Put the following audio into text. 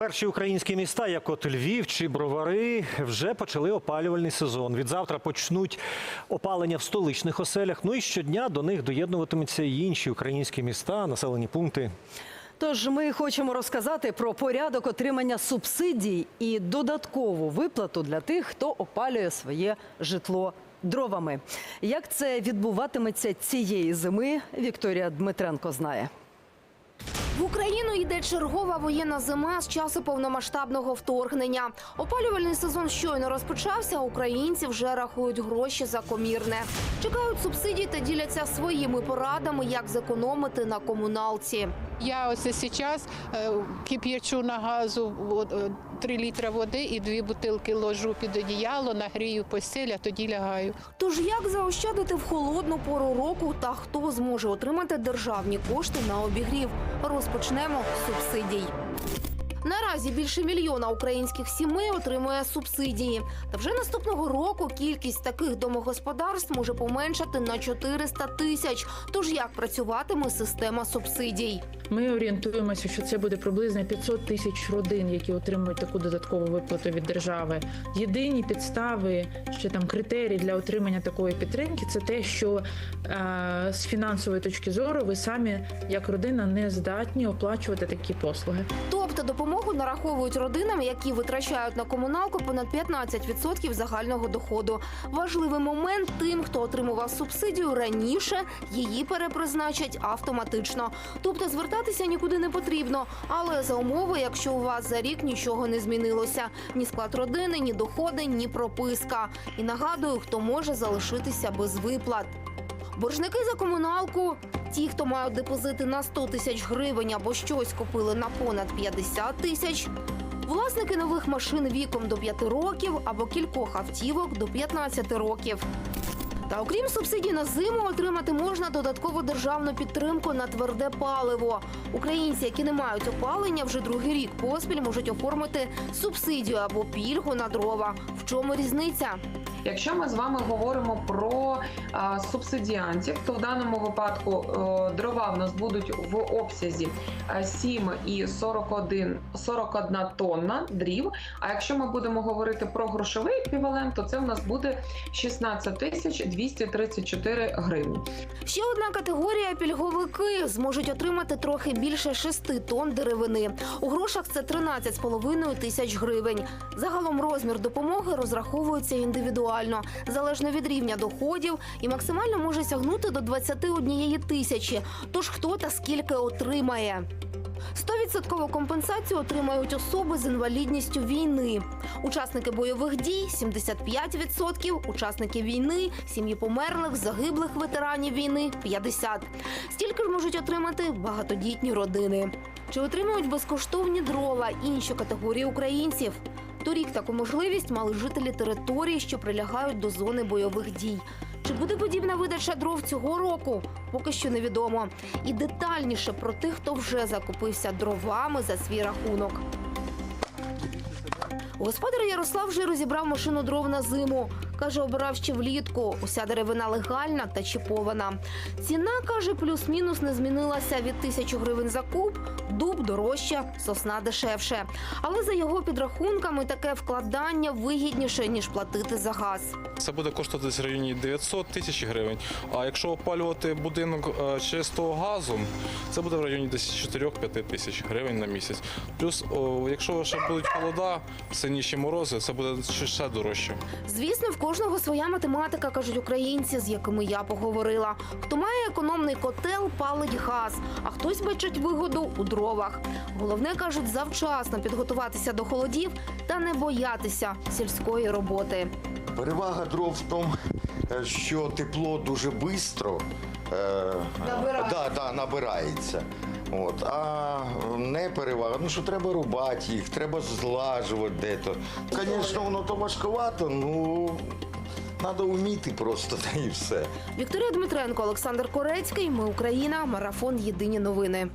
Перші українські міста, як от Львів чи Бровари, вже почали опалювальний сезон. Від завтра почнуть опалення в столичних оселях. Ну і щодня до них доєднуватимуться і інші українські міста, населені пункти. Тож ми хочемо розказати про порядок отримання субсидій і додаткову виплату для тих, хто опалює своє житло дровами. Як це відбуватиметься цієї зими? Вікторія Дмитренко знає. В Україну йде чергова воєнна зима з часу повномасштабного вторгнення. Опалювальний сезон щойно розпочався. а Українці вже рахують гроші за комірне. Чекають субсидій та діляться своїми порадами, як зекономити на комуналці. Я ось зараз е, кип'ячу на газу 3 літра води і дві бутилки ложу під одіяло, нагрію постіль, а тоді лягаю. Тож як заощадити в холодну пору року та хто зможе отримати державні кошти на обігрів? Розпочнемо з субсидій. Наразі більше мільйона українських сімей отримує субсидії. Та вже наступного року кількість таких домогосподарств може поменшати на 400 тисяч. Тож як працюватиме система субсидій? Ми орієнтуємося, що це буде приблизно 500 тисяч родин, які отримують таку додаткову виплату від держави. Єдині підстави, ще там критерії для отримання такої підтримки, це те, що е, з фінансової точки зору ви самі як родина не здатні оплачувати такі послуги. Тобто допомогу нараховують родинам, які витрачають на комуналку понад 15% загального доходу. Важливий момент тим, хто отримував субсидію раніше, її перепризначать автоматично. Тобто звертатися нікуди не потрібно. Але за умови, якщо у вас за рік нічого не змінилося: ні склад родини, ні доходи, ні прописка. І нагадую, хто може залишитися без виплат. Боржники за комуналку, ті, хто мають депозити на 100 тисяч гривень або щось купили на понад 50 тисяч. Власники нових машин віком до 5 років або кількох автівок до 15 років. Та окрім субсидій на зиму, отримати можна додаткову державну підтримку на тверде паливо. Українці, які не мають опалення, вже другий рік поспіль можуть оформити субсидію або пільгу на дрова. В чому різниця? Якщо ми з вами говоримо про субсидіантів, то в даному випадку е, дрова в нас будуть в обсязі е, 7 і 41, 41 тонна дрів. А якщо ми будемо говорити про грошовий еквівалент, то це в нас буде 16 тисяч 234 гривні. Ще одна категорія пільговики зможуть отримати трохи більше 6 тонн деревини. У грошах це 13,5 тисяч гривень. Загалом розмір допомоги розраховується індивідуально, залежно від рівня доходів, і максимально може сягнути до 21 тисячі. Тож хто та скільки отримає. 100% компенсацію отримають особи з інвалідністю війни. Учасники бойових дій 75%, учасники війни, сім'ї померлих, загиблих ветеранів війни 50%. Стільки ж можуть отримати багатодітні родини. Чи отримують безкоштовні дрова інші категорії українців? Торік таку можливість мали жителі території, що прилягають до зони бойових дій. Чи буде подібна видача дров цього року? Поки що невідомо. І детальніше про тих, хто вже закупився дровами за свій рахунок. Господар Ярослав вже розібрав машину дров на зиму. Каже, обирав ще влітку. Уся деревина легальна та чіпована. Ціна, каже, плюс-мінус не змінилася від тисячі гривень за куб, дуб дорожче, сосна дешевше. Але за його підрахунками таке вкладання вигідніше, ніж платити за газ. Це буде коштувати десь в районі 900 тисяч гривень. А якщо опалювати будинок е, чистого газом, це буде в районі десь 4-5 тисяч гривень на місяць. Плюс, о, якщо ще будуть холода, сильніші морози, це буде ще- ще дорожче. Звісно, в кожного своя математика, кажуть українці, з якими я поговорила. Хто має економний котел, палить газ, а хтось бачить вигоду у дровах. Головне кажуть, завчасно підготуватися до холодів та не боятися сільської роботи. Перевага дров в тому, е, що тепло дуже швидко е, да, да, набирається. От. А не перевага, ну що треба рубати їх, треба злажувати де-то. Звісно, воно то важковато, ну треба вміти просто, та і все. Вікторія Дмитренко, Олександр Корецький. Ми Україна. Марафон. Єдині новини.